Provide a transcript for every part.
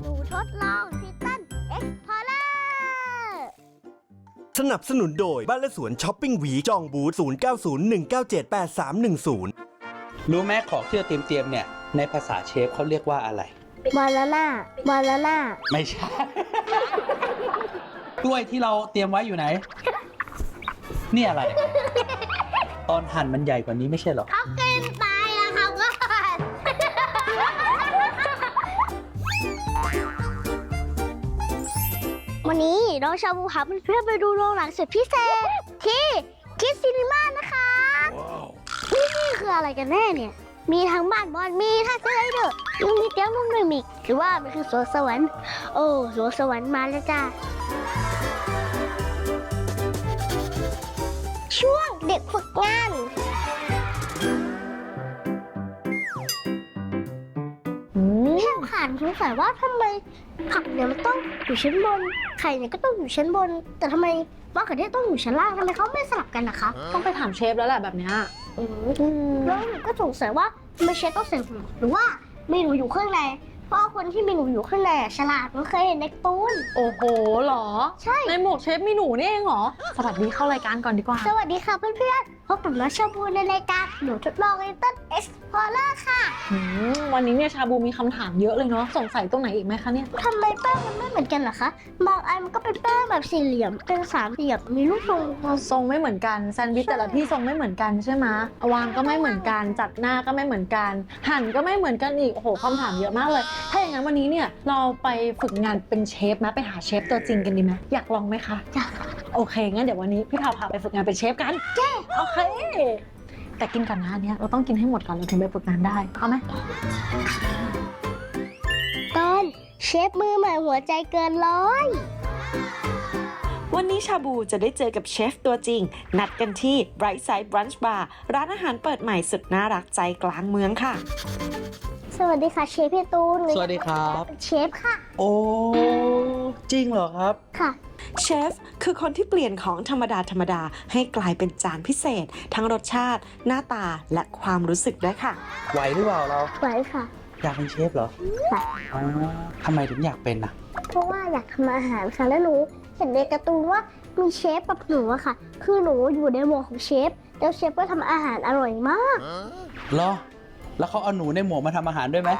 หนูทดลองทิตันเอ็กพอร์เลอร์สนับสนุนโดยบ้านและสวนช้อปปิ้งหวีจองบูธ0901978310 รู้ไหมของที่เราเตรียมเตรียมๆเนี่ย ในภาษาเชฟเขาเรียกว่าอะไร บานาน่าบานาน่าไม่ใช่ กล้วยที่เราเตรียมไว้อยู่ไหน นี่อะไร ตอนหั่นมันใหญ่กว่านี้ไม่ใช่เหรอ เขากิ วันนี้น้องชาบูพาเพื่อนๆไปดูโรงหนังสุดพิเศษ ที่คิดซีนีมานะคะนี่นี่คืออะไรกันแน่เนี่ย มีทั้งบ้านบอลมีทั้งสไลเดอร์ยังมีเตี้ยงนุ่มด้วยมิกหรือว่ามันคือสวนสวรรค์ โอ้สวนสวรรค์มาแล้วจ้าช่วงเด็กฝึกงานแค่ผ่านสงสัยว่าทำไม ผักเนี่ยมันต้องอยู่ชั้นบน ไข่เนี่ยก็ต้องอยู่ชั้นบน แต่ทำไมมะเขือเทศต้องอยู่ชั้นล่างทำไมเขาไม่สลับกันนะคะต้องไปถามเชฟแล้วแหละแบบเนี้ยแล้วหนูก็สงสัยว่าทำไมเชฟต้องใส่หัวหรือว่ามีหนูอยู่ข้างในเพราะคนที่มีหนูอยู่ข้างในอะฉลาดมันเคยเห็นในการ์ตูน โอ้โหเหรอ ใช่ ในหมวกเชฟมีหนูนี่เองเหรอ สวัสดีเข้ารายการก่อนดีกว่า สวัสดีค่ะเพื่อนๆพบกับน้องชาบูในรายการหนูทดลองไอต้นเอ็กซ์พอร์เลอร์ค่ะอืมวันนี้เนี่ยชาบูมีคำถามเยอะเลยเนาะ สงสัยตรงไหนอีกไหมคะเนี่ย ทำไมแป้งมันไม่เหมือนกันเหรอคะ บางอันมันก็เป็นแป้งแบบสี่เหลี่ยม เป็นสามเหลี่ยม มีลูกทรงทรงไม่เหมือนกันแซนด์วิชแต่ละที่ทรงไม่เหมือนกันใช่ไหมวางก็ไม่เหมือนกันจัดหน้าก็ไม่เหมือนกัน หั่นก็ไม่เหมือนกันอีกโอ้โหคำถามเยอะมากเลยถ้าอย่างนั้นวันนี้เนี่ยเราไปฝึกงานเป็นเชฟไหมไปหาเชฟตัวจริงกันดีไหมอยากลองไหมคะจ้ะโอเคงั้นเดี๋ยววันนี้พี่พาพาไปฝึกงานเป็นเชฟกันเย้โอเค แต่กินก่อนนะอันเนี้ยเราต้องกินให้หมดก่อนเราถึงไปฝึกงานได้เอาไหมตอนเชฟมือใหม่หัวใจเกินร้อยวันนี้ชาบูจะได้เจอกับเชฟตัวจริง นัดกันที่ Bright Side Brunch Bar ร้านอาหารเปิดใหม่สุดน่ารักใจกลางเมืองค่ะ สวัสดีค่ะเชฟพี่ตูนสวัสดีครับ เชฟค่ะ โอ้ จริงเหรอครับ ค่ะ เชฟคือคนที่เปลี่ยนของธรรมดาธรรมดาให้กลายเป็นจานพิเศษ ทั้งรสชาติ หน้าตาและความรู้สึกด้วยค่ะ ไหวหรือเปล่าเรา ไหวค่ะ อยากเป็นเชฟเหรอค่ะ อ๋อทำไมถึงอยากเป็นอะ เพราะว่าอยากทำอาหารค่ะแล้วหนูเห็นในการ์ตูนว่ามีเชฟกับหนูอะค่ะ คือหนูอยู่ในหมวกของเชฟแล้วเชฟก็ทำอาหารอร่อยมาก เหรอ แล้วเขาเอาหนูในหมวกมาทำอาหารด้วยไหม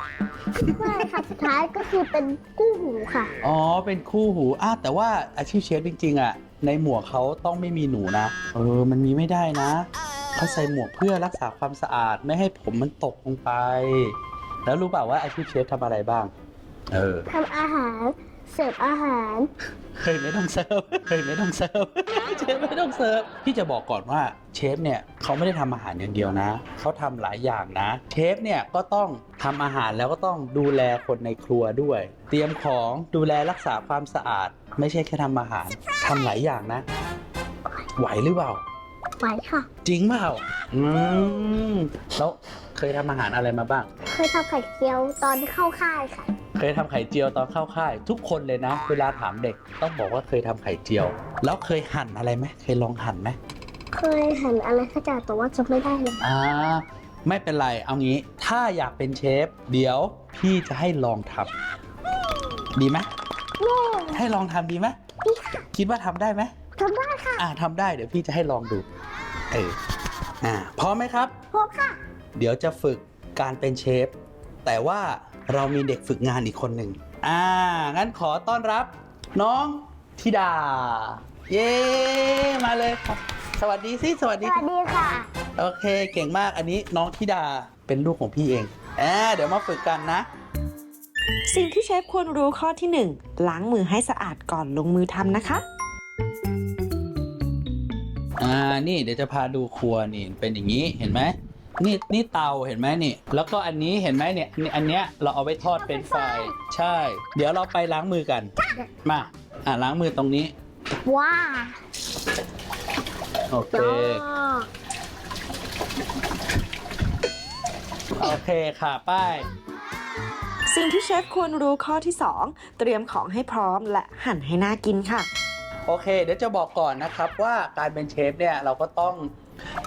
ไม่ค่ะสุดท้ายก็คือเป็นกู้หูค่ะ อ๋อ เป็นคู่หูอ้าวแต่ว่าอาชีพเชฟจริงๆอะ ในหมวกเขาต้องไม่มีหนูนะ เออ มันมีไม่ได้นะ เขาใส่หมวกเพื่อรักษาความสะอาดไม่ให้ผมมันตกลงไป แล้วรู้เปล่าว่าอาชีพเชฟทำอะไรบ้าง เออ ทำอาหาร เสิร์ฟอาหาร เคยไม่ต้องเซิร์ฟเคยไม่ต้องเซิร์ฟเชฟไม่ต้องเซิร์ฟพี่จะบอกก่อนว่าเชฟเนี่ยเขาไม่ได้ทำอาหารอย่างเดียวนะเขาทำหลายอย่างนะ เชฟเนี่ยก็ต้องทำอาหารแล้วก็ต้องดูแลคนในครัวด้วย เตรียมของดูแลรักษาความสะอาด ไม่ใช่แค่ทำอาหารทำหลายอย่างนะ ไหวหรือเปล่า ไหวค่ะ จริงเปล่าอืมแล้วเคยทำอาหารอะไรมาบ้าง เคยทำไข่เจียวตอนเข้าค่ายค่ะ เคยทำไข่เจียวตอนเข้าค่าย ทุกคนเลยนะ เวลาถามเด็กต้องบอกว่าเคยทำไข่เจียว แล้วเคยหั่นอะไรไหมเคยลองหั่นไหมเคยเห็นอะไรสักอย่างแต่ว่าจำไม่ได้เลยอ่าไม่เป็นไรเอางี้ ถ้าอยากเป็นเชฟ เดี๋ยวพี่จะให้ลองทำดีไหมให้ลองทำดีไหมคิดว่าทำได้ไหมทำได้ค่ะอ่าทำได้เดี๋ยวพี่จะให้ลองดูเอออ่าพร้อมไหมครับพบค่ะ เดี๋ยวจะฝึกการเป็นเชฟ แต่ว่า เรามีเด็กฝึกงานอีกคนหนึ่งอ่า งั้นขอต้อนรับน้องธิดา เย้ มาเลยครับสวัสดีสิ สวัสสดี วัสดีค่ะ โอเค เก่งมาก อันนี้น้องธิดาเป็นลูกของพี่เองอ่าเดี๋ยวมาฝึกกันนะ สิ่งที่เชฟควรรู้ข้อที่ 1 ล้างมือให้สะอาดก่อนลงมือทำนะคะ อ่า นี่เดี๋ยวจะพาดูครัวนี่เป็นอย่างนี้ เห็นไหม นี่นี่เตาเห็นไหมนี่ แล้วก็อันนี้เห็นไหมเนี่ยอันอันเนี้ยเราเอาไว้ทอดเป็นไฟรายใช่ เดี๋ยวเราไปล้างมือกัน มา อ่าล้างมือตรงนี้ ว้าโอเค โอเคค่ะป้าย สิ่งที่เชฟควรรู้ข้อที่ 2 เตรียมของให้พร้อมและหั่นให้น่ากินค่ะ โอเค เดี๋ยวจะบอกก่อนนะครับว่าการเป็นเชฟเนี่ยเราก็ต้อง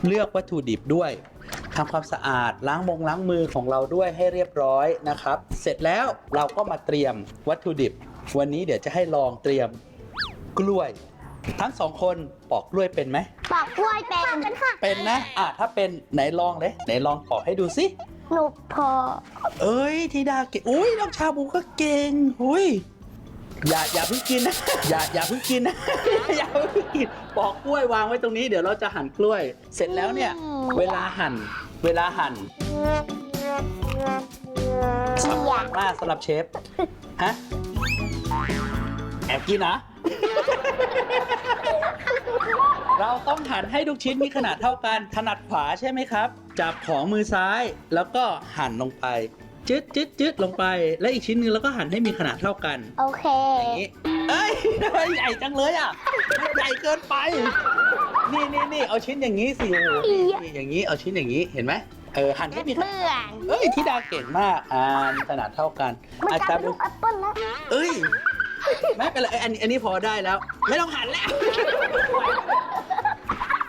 เลือกวัตถุดิบด้วย ทำความสะอาดล้างมงล้างมือของเราด้วยให้เรียบร้อยนะครับ เสร็จแล้วเราก็มาเตรียมวัตถุดิบ วันนี้เดี๋ยวจะให้ลองเตรียมกล้วย ทั้งสองคนปอกกล้วยเป็นไหม ปอกกล้วยเป็นกันค่ะ เป็นนะ อะถ้าเป็นไหนลองเลยไหนลองปอกให้ดูสิหนูพอ เอ้ยธิดาเก่งอุ้ยน้องชาบูก็เก่งอุ้ยอย่าอย่าเพิ่งกินนะ อย่าอย่าเพิ่งกินนะ อย่าเพิ่งกินปอกกล้วยวางไว้ตรงนี้เดี๋ยวเราจะหั่นกล้วย เสร็จแล้วเนี่ย เวลาหั่น เวลาหั่นเชียร์มากสำหรับเชฟ ฮะ แอบกินนะ เราต้องหั่นให้ทุกชิ้นมีขนาดเท่ากัน ถนัดขวาใช่ไหมครับ จับของมือซ้าย แล้วก็หั่นลงไป จึ๊ดจึ๊ดจึ๊ดลงไป และอีกชิ้นหนึงเราก็หั่นให้มีขนาดเท่ากัน โอเค อย่างนี้ เอ้ยทำไมใหญ่จังเลยอะ มันใหญ่เกินไป นี่นี่นี่เอาชิ้นอย่างนี้สิโอ้โหนี่นี่อย่างนี้เอาชิ้นอย่างนี้เห็นไหมเออหั่นให้มีขนาดเบื่อเอ้ยธิดาเก่งมากอ่ามีขนาดเท่ากันมันอาจกลาจะยเป็นลูกแอปเปิ้ลแล้วเอ้ยไม่เป็นไรเอ้ยอันนี้อันนี้พอได้แล้ว ไม่ต้องหั่นแล้ว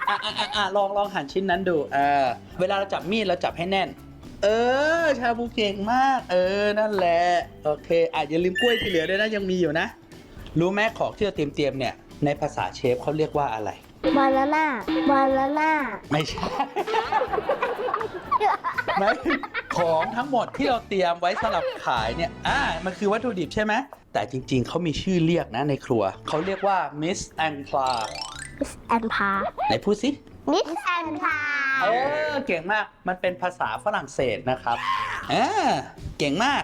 อะอะอะอะลองลองหั่นชิ้นนั้นดูเออเวลาเราจับมีดเราจับให้แน่น เออ ชาบูเก่งมาก เออนั่นแหละโอเคอะอย่าลืมกล้วยที่เหลือด้วยนะยังมีอยู่นะ รู้ไหมของที่เราเตรียมเตรียมๆเนี่ยในภาษาเชฟเขาเรียกว่าอะไร บานาน่าบานาน่าไม่ใช่ ไม่ของทั้งหมดที่เราเตรียมไว้สำหรับขายเนี่ย อ่า มันคือวัตถุดิบใช่ไหม แต่จริงๆ เขามีชื่อเรียกนะในครัว เขาเรียกว่า Miss and p l a มิสแอนพาไหนพูดสิ มิสแอนพาเออ เก่งมาก มันเป็นภาษาฝรั่งเศสนะครับอ่าเก่งมาก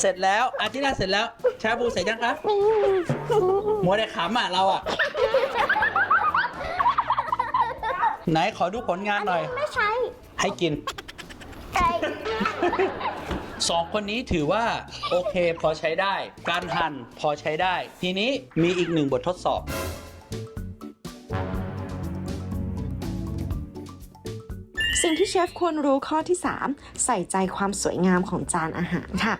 เสร็จแล้ว อาทิตย์หน้าเสร็จแล้ว ชาบูเสร็จยังครับมัวแต่ขำอะเราอะ ไหนขอดูผลงานหน่อย ไม่ใช่ให้กินใช่สองคนนี้ถือว่า โอเคพอใช้ได้ การหั่นพอใช้ได้ ทีนี้มีอีกหนึ่งบททดสอบ สิ่งที่เชฟควรรู้ข้อที่ 3 ใส่ใจความสวยงามของจานอาหารค่ะ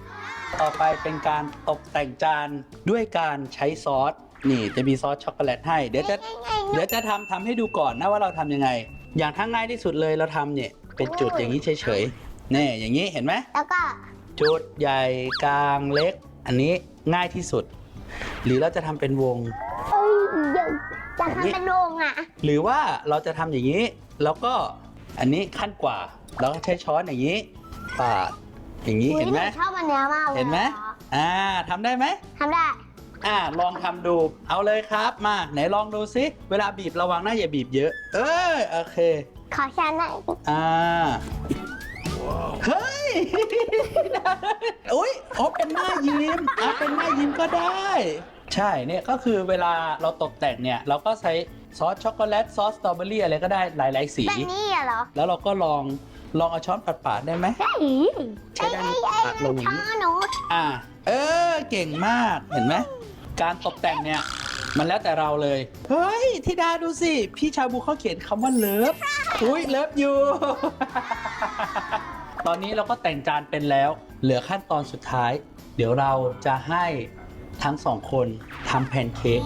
ต่อไปเป็นการตกแต่งจานด้วยการใช้ซอส นี่จะมีซอสช็อกโกแลตให้ เดี๋ยวจะเดี๋ยวจะทำทำให้ดูก่อนนะว่าเราทำยังไง อย่างทั้งง่ายที่สุดเลยเราทำเนี่ย เป็นจุดอย่างนี้เฉยๆนี่อย่างนี้เห็นไหม แล้วก็จุดใหญ่กลางเล็ก อันนี้ง่ายที่สุด หรือเราจะทำเป็นวง เอ้ยเดี๋ยวจะทำเป็นโรงอะหรือว่าเราจะทำอย่างนี้ แล้วก็อันนี้ขั้นกว่าเราก็ใช้ช้อนอย่างนี้ปาดอย่างนี้อุ๊ยเห็นไหมชอบอันเนี้ยมากเลยเห็นไหม อ่าทำได้ไหม ทำได้ อ่าลองทำดู เอาเลยครับมา ไหนลองดูซิ เวลาบีบระวังนะอย่าบีบเยอะ เอ้ยโอเค ขอชาหน่อยอ่าเฮ้ย อุ้ยอ๋อเป็นหน้ายิ้มอะเป็นหน้ายิ้มก็ได้ ใช่เนี่ยก็คือเวลาเราตกแต่งเนี่ย เราก็ใช้ซอสช็อกโกแลตซอสสตรอเบอรี่อะไรก็ได้หลาย ๆ สี แบบนี้อะเหรอแล้วเราก็ลองลองเอาช้อนปัดๆได้ไหมได้ใช้ได้ไหมปัดลงอย่างช้อนี้นหนูอ่า เออเก่งมากเห็นไหม การตกแต่งเนี่ย มันแล้วแต่เราเลย เฮ้ยธิดาดูสิ พี่ชาบูเขาเขียนคำว่าเลิฟอุ้ยเลิฟอยู่ ตอนนี้เราก็แต่งจานเป็นแล้ว เหลือขั้นตอนสุดท้าย เดี๋ยวเราจะให้ทั้งสองคนทำแพนเค้ก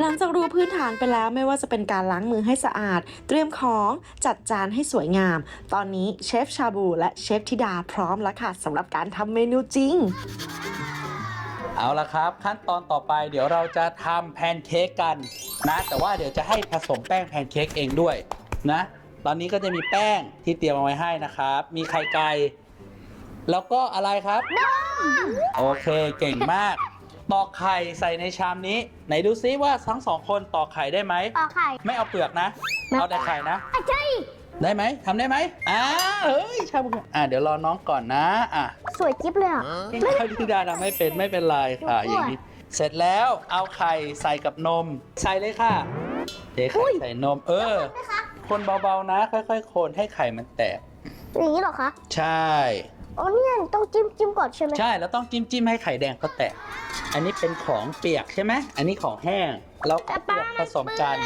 หลังจากรู้พื้นฐานไปแล้วไม่ว่าจะเป็นการล้างมือให้สะอาด เตรียมของจัดจานให้สวยงาม ตอนนี้เชฟชาบูและเชฟธิดาพร้อมแล้วค่ะสำหรับการทำเมนูจริง เอาละครับ ขั้นตอนต่อไปเดี๋ยวเราจะทำแพนเค้กกันนะแต่ว่าเดี๋ยวจะให้ผสมแป้งแพนเค้กเองด้วยนะตอนนี้ก็จะมีแป้งที่เตรียมเอาไว้ให้นะครับ มีไข่ไก่แล้วก็อะไรครับ โอเค เก่งมาก ตอกไข่ใส่ในชามนี้ ไหนดูซิว่าทั้งสองคนตอกไข่ได้ไหมปอกไข่ไม่เอาเปลือกนะ เอาแต่ไข่นะ อะใช่ได้ไหมทำได้ไหมอ่าเฮ้ยชาบูอ่าเดี๋ยวรอน้องก่อนนะ อะสวยจิ๊บเลยอะข้าวที่ดาทำไม่เป็นไม่เป็นไรค่ะอย่างนี้ เสร็จแล้วเอาไข่ใส่กับนม ใส่เลยค่ะเทไข่ใส่นม เออ คนเบาๆนะ ค่อยๆ คนให้ไข่มันแตกอย่างนี้เหรอคะ ใช่ อ๋อเนี่ยต้องจิ้มจิ้มก่อนใช่ไหมใช่แล้วต้องจิ้มจิ้มๆให้ไข่แดงเขาแตก อันนี้เป็นของเปียกใช่ไหมอันนี้ของแห้งแล้วก็เปียกผสมกัน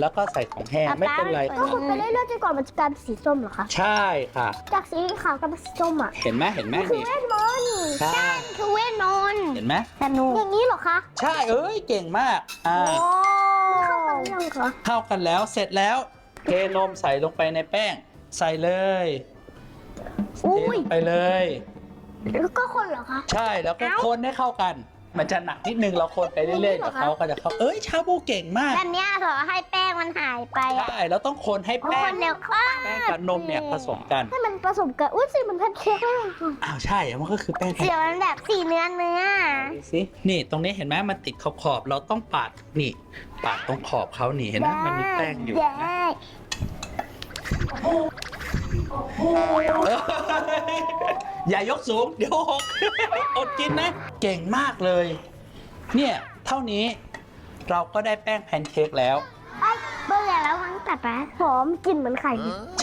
แล้วก็ใส่ของแห้งไม่เป็นไรก็คุณไปเรื่อยๆจนกว่ามันจะกลายเป็นสีส้มเหรอคะใช่ค่ะ จากสีขาวกลายเป็นสีส้มอะเห็นไหมเห็นไหมคือนี่เวทมนต์ใช่คือเวทมนต์เห็นไหมแต่หนูอย่างนี้เหรอคะใช่เอ้ยเก่งมากอ่าโอ้เข้ากันยังคะเข้ากันแล้วเสร็จแล้วเทนมใส่ลงไปในแป้ง ใส่เลยเท อุ้ลยงไปเลยแล้วก็คนเหรอคะ ใช่แล้วก็คนให้เข้ากัน มันจะหนักนิดนึงเราคนไปเรื่อยๆนี่เดี๋เหรยอวคะเขาก็จะเข้าเอ้ยชาบูเก่งมากแบบเนี้ยเหรอให้แป้งมันหายไปอะใช่แล้วต้องคนให้คแป้งนเร็วมากแป้งกับนมเนี่ยผสมกันให้มันผสมกันอุ้ยสีมันแพนเค้กเลยอ้าวใช่มันก็คือแป้งเสียวมันแบบสีเนื้อเนื้อดูสินี่ตรงนี้เห็นไหมมันติดขอบขอบๆเราต้องปาดนี่ ปาดตรงขอบเขานี่เห็นไหมมันมีแป้งอยู่ได้นะ อย่ายกสูง เดี๋ยวหกอดกินนะ เก่งมากเลย เนี่ย เท่านี้เราก็ได้แป้งแพนเค้กแล้ว ไอ้เบื่อแล้วมั้งแต่ปะหอมกลิ่นเหมือนไข่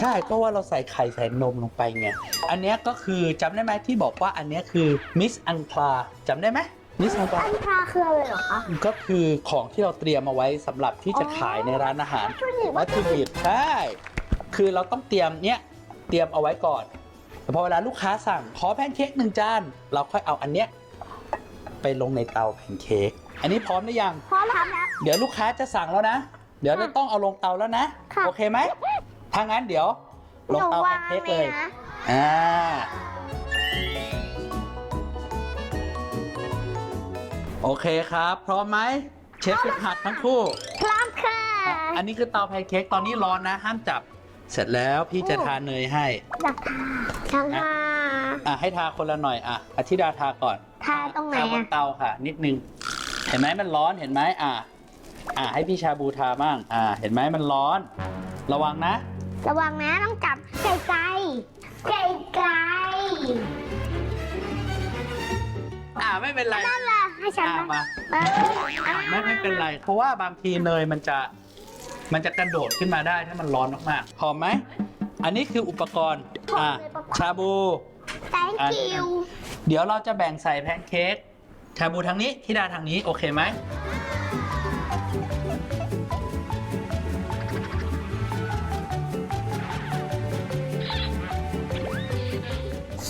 ใช่ก็ว่าเราใส่ไข่ใส่นมลงไปไง อันเนี้ยก็คือจำได้ไหมที่บอกว่าอันเนี้ยคือมิสอันคลาจำได้ไหมมิสอันคลาอันพาคืออะไรเหรอคะ ก็คือของที่เราเตรียมเอาไว้สำหรับที่จะขายในร้านอาหาร วัตถุดิบใช่ คือเราต้องเตรียมเนี้ย เตรียมเอาไว้ก่อนแต่พอเวลาลูกค้าสั่งขอแพนเค้กหนึ่งจานเราค่อยเอาอันเนี้ยไปลงในเตาแพนเค้กอันนี้พร้อมหรือยัง พร้อมครับแล้วเดี๋ยวลูกค้าจะสั่งแล้วนะ เดี๋ยวเราต้องเอาลงเตาแล้วนะ ค่ะ โอเคไหมถ้างั้นเดี๋ยวลงเตาแพนเค้กเลยนะอ่าโอเคครับ พร้อมไหมเชฟฝึกหัดทั้งคู่ พร้อมค่ะอะอันนี้คือเตาแพนเค้กตอนนี้ร้อนนะ ห้ามจับ เสร็จแล้วพี่จะทาเนยให้อยากทาช่างทาอะให้ทาคนละหน่อยอะอธิดาทาก่อนทาตรงไหนทาบนอะเตาค่ะ นิดนึง เห็นไหมมันร้อนเห็นไหมอะอะให้พี่ชาบูทาบ้าง อะเห็นไหมมันร้อน ระวังนะ ระวังนะต้องจับไกลไกลไกลไกลอะไม่เป็นไรนั่นแหละให้ฉันอะมามาเออไม่ไม่เป็นไร เพราะว่าบางทีเนยมันจะ มันจะกระโดดขึ้นมาได้ถ้ามันร้อนมากๆหอมไหม อันนี้คืออุปกรณ์อะชาบู thank you เดี๋ยวเราจะแบ่งใส่แพนเค้กชาบูทางนี้ทิดาทางนี้ โอเคไหม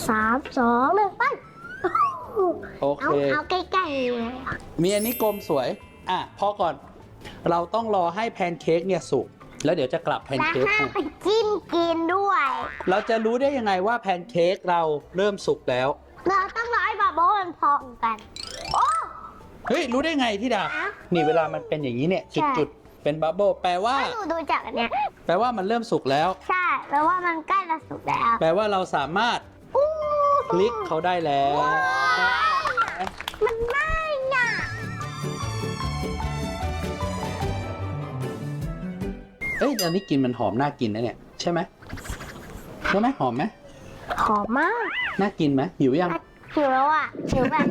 สามสองหนึ่งไป โอเค เอา เอาใกล้ๆเลย มีอันนี้กลมสวย อะพอก่อน เราต้องรอให้แพนเค้กเนี่ยสุกแล้วเดี๋ยวจะกลับแพนและเค้กห้ามให้ไปจิ้มกินด้วย เราจะรู้ได้ยังไงว่าแพนเค้กเราเริ่มสุกแล้ว เราต้องรอให้บาโบมันพองกัน โอ้ เฮ้ย รู้ได้ไงทิดา อ้าวนี่เวลามันเป็นอย่างนี้เนี่ย ใช่ จุดๆ เป็นบับเบิลแปลว่า ถ้าหนูดูจากอันเนี้ย แปลว่ามันเริ่มสุกแล้ว ใช่แปลว่ามันใกล้จะสุกแล้วแปลว่าเราสามารถอู้คลิกเขาได้แล้วมัน เอ้ยอันนี้กลินมันหอมน่ากินนะเนี่ย ใช่ไหมใช่ไหมหอมไหมหอมมากน่ากินไหมหิวยัง หิวแล้วอะหิวแบบ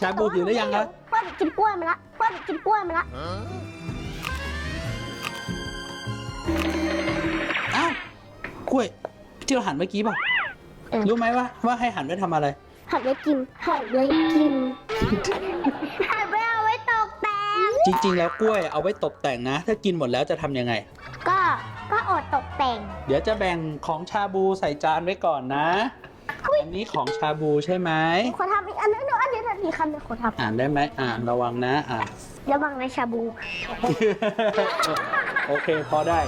ชาบูหิวหรือยังครับเพื่อนกินกล้วยมาละเพื่อนกินกล้วยมาละอ้าวกล้วยที่เราหั่นเมื่อกี้เปล่ะรู้ไหมว่าว่าให้หั่นไว้ทำอะไร หัดไว้กินหัดไว้กินหัดไว้เอาไว้ตกแต่งจริง ๆ แล้วกล้วยเอาไว้ตกแต่งนะ ถ้ากินหมดแล้วจะทำยังไง เดี๋ยวจะแบ่งของชาบูใส่จานไว้ก่อนนะ อันนี้ของชาบูใช่ไหมขอทำอีกอันนึงเดี๋ยวอันนี้นาทีคำเดียวขอทอ่านได้ไหมอ่านระวังนะอ่านำระวังในชาบู โอเคพอได้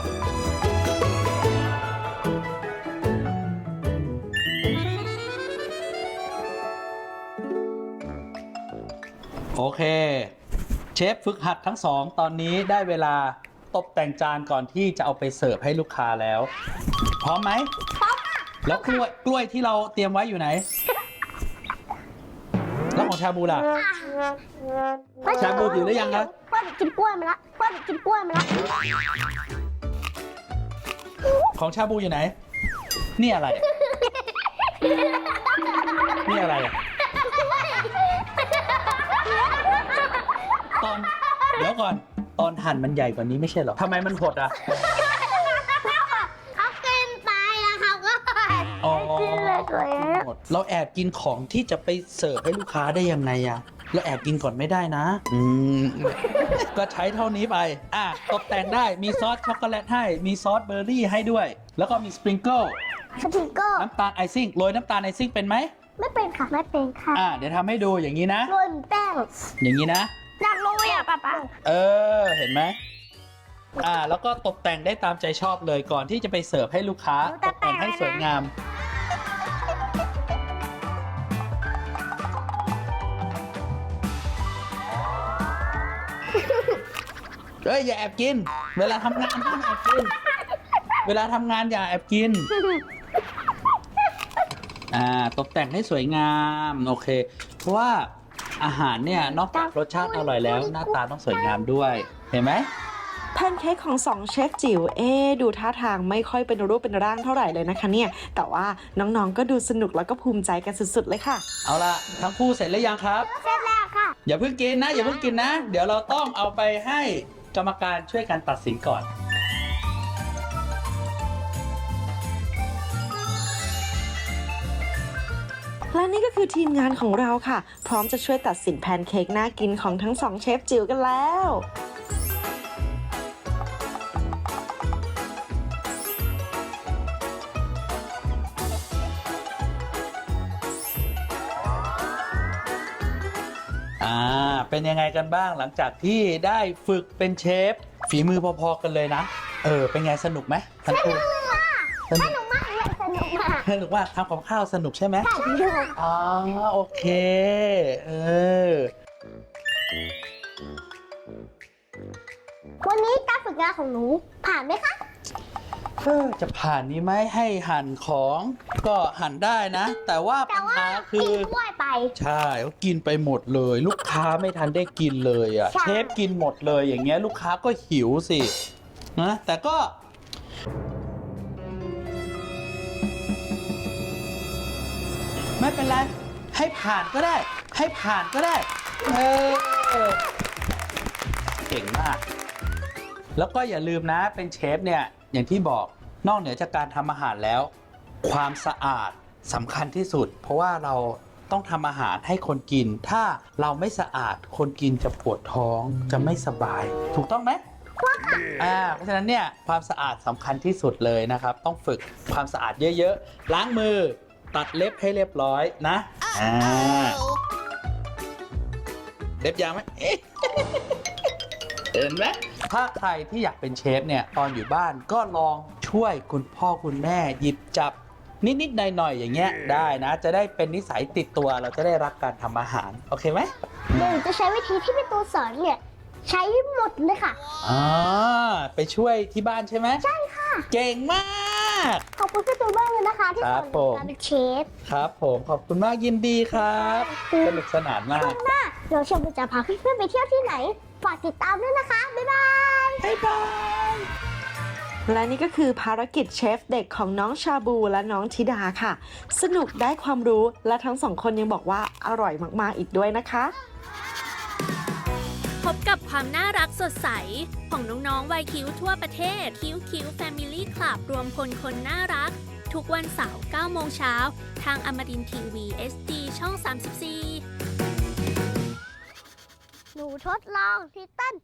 โอเค เชฟฝึกหัดทั้งสองตอนนี้ได้เวลา ตกแต่งจานก่อนที่จะเอาไปเสิร์ฟให้ลูกค้าแล้ว พร้อมไหมพร้อมแล้วกล้วยกล้วยที่เราเตรียมไว้อยู่ไหน แล้วของชาบูล่ะ ชาบูหิวหรือยังครับเพื่อนกินกล้วยมาละเพื่อนกินกล้วยมาละของชาบูอยู่ไหน นี่อะไรอะนี่อะไรอะตอน เดี๋ยวก่อน ตอนหั่นมันใหญ่กว่านี้ไม่ใช่เหรอทำไมมันหดอะ เขากินไปแล้วเขาก็อ๋อ กินเลยตัวเองหมดเราแอบกินของที่จะไปเสิร์ฟให้ลูกค้าได้ยังไงอะเราแอบกินก่อนไม่ได้นะ อืม ก็ใช้เท่านี้ไป อะ ตกแต่งได้ มีซอสช็อกโกแลตให้ มีซอสเบอร์รี่ให้ด้วย แล้วก็มีสปริงเกิลสติกเกอร์น้ำตาลไอซิ่ง โรยน้ำตาลไอซิ่งเป็นไหม ไม่เป็นค่ะไม่เป็นค่ะอะ เดี๋ยวทำให้ดูอย่างนี้นะ โรยแป้งอย่างนี้นะ อยากโรยอะป๊าป๊าเออ เห็นไหมอ่า แล้วก็ตกแต่งได้ตามใจชอบเลยก่อนที่จะไปเสิร์ฟให้ลูกค้า ตกแต่งให้สวยงาม เอ้ยอย่าแอบกิน เวลาทำงานห้ามแอบกิน เวลาทำงานอย่าแอบกิน อ่า ตกแต่งให้สวยงาม โอเค เพราะว่า อาหารเนี่ยนอกจากรสชาติอร่อยแล้วหน้าตาต้องสวยงามด้วย เห็นไหมแพนเค้กของสองเชฟจิ๋วเอ๊ะดูท่าทางไม่ค่อยเป็นรูปเป็นร่างเท่าไหร่เลยนะคะเนี่ย แต่ว่าน้องๆก็ดูสนุกแล้วก็ภูมิใจกันสุดๆเลยค่ะ เอาละทั้งคู่เสร็จแล้วยังครับ เสร็จแล้วค่ะ อย่าเพิ่งกินนะ อย่าเพิ่งกินนะ เดี๋ยวเราต้องเอาไปให้กรรมการช่วยกันตัดสินก่อน คือทีมงานของเราค่ะ พร้อมจะช่วยตัดสินแพนเค้กน่ากินของทั้งสองเชฟจิ๋วกันแล้วอ่าเป็นยังไงกันบ้างหลังจากที่ได้ฝึกเป็นเชฟ ฝีมือพอๆกันเลยนะ เออ เป็นไงสนุกไหมทั้งคู่สนุกสนุก มากเลยสนุกมากสนุกว่าทำกับข้าวสนุกใช่ไหมสนุกอ๋อโอเค เออ วันนี้การฝึกงานของหนูผ่านไหมคะ เออจะผ่านนี้ไหมให้หั่นของก็หั่นได้นะ แต่ว่าแต่ปัญว่าหาคืกิอนถ้วยไป ใช่เขากินไปหมดเลย ลูกค้าไม่ทันได้กินเลยอะ ใช่ เชฟกินหมดเลยอย่างเงี้ย ลูกค้าก็หิวสินะแต่ก็ ไม่เป็นไร ให้ผ่านก็ได้ ให้ผ่านก็ได้ เออ เก่งมาก แล้วก็อย่าลืมนะเป็นเชฟเนี่ย อย่างที่บอกนอกเหนือจากการทำอาหารแล้ว ความสะอาดสำคัญที่สุด เพราะว่าเราต้องทำอาหารให้คนกิน ถ้าเราไม่สะอาดคนกินจะปวดท้องจะไม่สบาย ถูกต้องไหมอ่าเพราะฉะนั้นเนี่ยความสะอาดสำคัญที่สุดเลยนะครับ ต้องฝึกความสะอาดเยอะๆ ล้างมือ ตัดเล็บให้เรียบร้อยนะอ่าเล็บยาวไหมเอ๊ะเห็นไหมถ้าใครที่อยากเป็นเชฟเนี่ยตอนอยู่บ้านก็ลองช่วยคุณพ่อคุณแม่หยิบจับนิดๆหน่อยๆอย่างเงี้ยได้นะ จะได้เป็นนิสัยติดตัวเราจะได้รักการทำอาหาร โอเคไหมหนูจะใช้วิธีที่พี่ตูนสอนเนี่ย ใช้หมดเลยค่ะ อ่า ไปช่วยที่บ้านใช่ไหม ใช่ค่ะ เก่งมาก ขอบคุณพี่ตูนมากเลยนะคะที่สอนหนูครับผมการเป็นเชฟครับผมขอบคุณมากยินดีครับสนุกสนานมากเดี๋ยวเชฟจะพาเพื่อนๆไปเที่ยวที่ไหนฝากติดตามด้วยนะคะบ๊ายบายบ๊ายบาย และนี่ก็คือภารกิจเชฟเด็กของน้องชาบูและน้องธิดาค่ะ สนุกได้ความรู้และทั้งสองคนยังบอกว่าอร่อยมากๆอีกด้วยนะคะพบกับ ความน่ารักสดใส ของน้องๆวัยคิ้วทั่วประเทศ คิ้วคิ้ว Family Club รวมพลคนน่ารัก ทุกวันเสาร์9โมงเช้า ทางอมรินทีวี SD ช่อง 34 หนูทดลองทิตัน